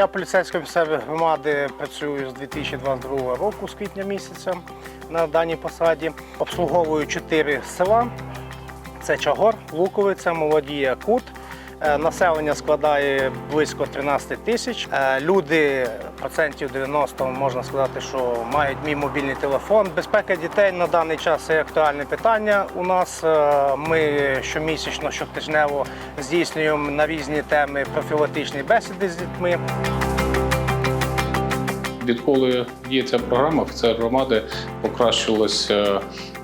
Я поліцейської місцевої громади працюю з 2022 року, з квітня місяця на даній посаді. Обслуговую чотири села: це Чагор, Луковиця, Молодія, Кут. Е, Населення складає близько 13 тисяч. Е, Люди процентів 90 можна сказати, що мають мій мобільний телефон. Безпека дітей на даний час це актуальне питання. У нас Е, ми щомісячно, щотижнево здійснюємо на різні теми профілактичні бесіди з дітьми. Відколи діє ця програма, офіцер громади покращилося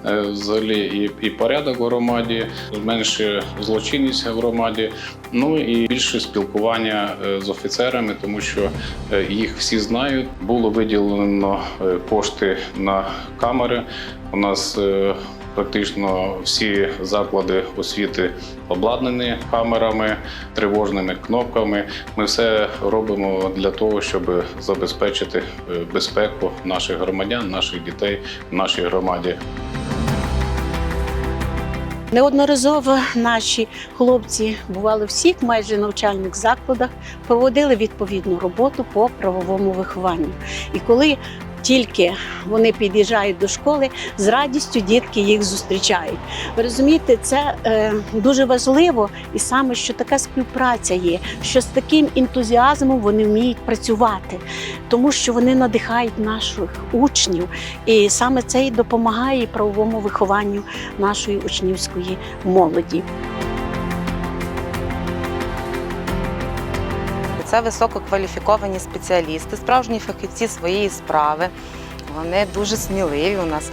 взагалі і, і порядок в громаді, менше злочинність в громаді, ну і більше спілкування е, з офіцерами, тому що е, їх всі знають. Було виділено е, кошти на камери. У нас е, Практично всі заклади освіти обладнані камерами, тривожними кнопками. Ми все робимо для того, щоб забезпечити е, безпеку наших громадян, наших дітей в нашій громаді. Неодноразово наші хлопці бували всіх майже навчальних закладах, проводили відповідну роботу по правовому вихованню. І коли тільки вони під'їжджають до школи, з радістю дітки їх зустрічають. Ви розумієте, це е, дуже важливо, і саме що така співпраця є, що з таким ентузіазмом вони вміють працювати, тому що вони надихають наших учнів, і саме це і допомагає правовому вихованню нашої учнівської молоді. Це висококваліфіковані спеціалісти, справжні фахівці своєї справи. Вони дуже сміливі у нас,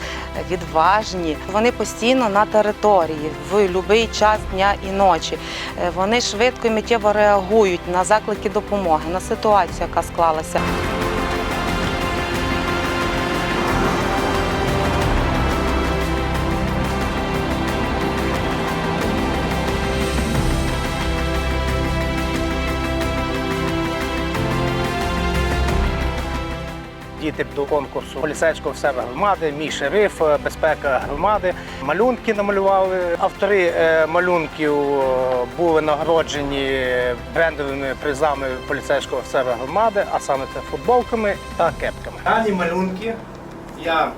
відважні. Вони постійно на території в будь-який час дня і ночі. Е, Вони швидко і миттєво реагують на заклики допомоги, на ситуацію, яка склалася. Діти до конкурсу поліцейського в себе громади, мій шериф, е, безпека громади. Малюнки намалювали. Автори е, малюнків е, були нагороджені брендовими призами поліцейського в себе громади, а саме це футболками та кепками. Дані малюнки я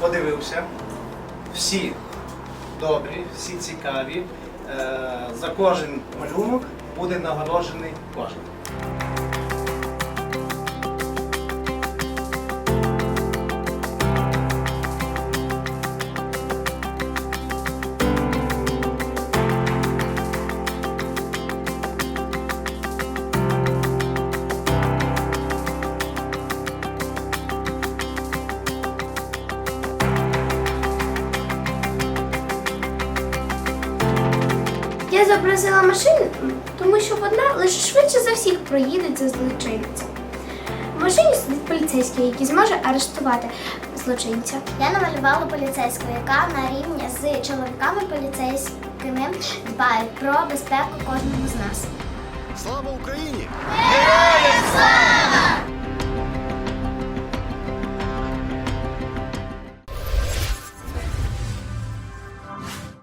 подивився. Всі добрі, всі цікаві. За кожен малюнок буде нагороджений кожен. Я запросила машину, тому що вона лише швидше за всіх проїдеться злочинця. В машині сидить поліцейський, який зможе арештувати злочинця. Я намалювала поліцейського, яка на рівні з чоловіками поліцейськими дбають про безпеку кожного з нас. Слава Україні! Героям слава!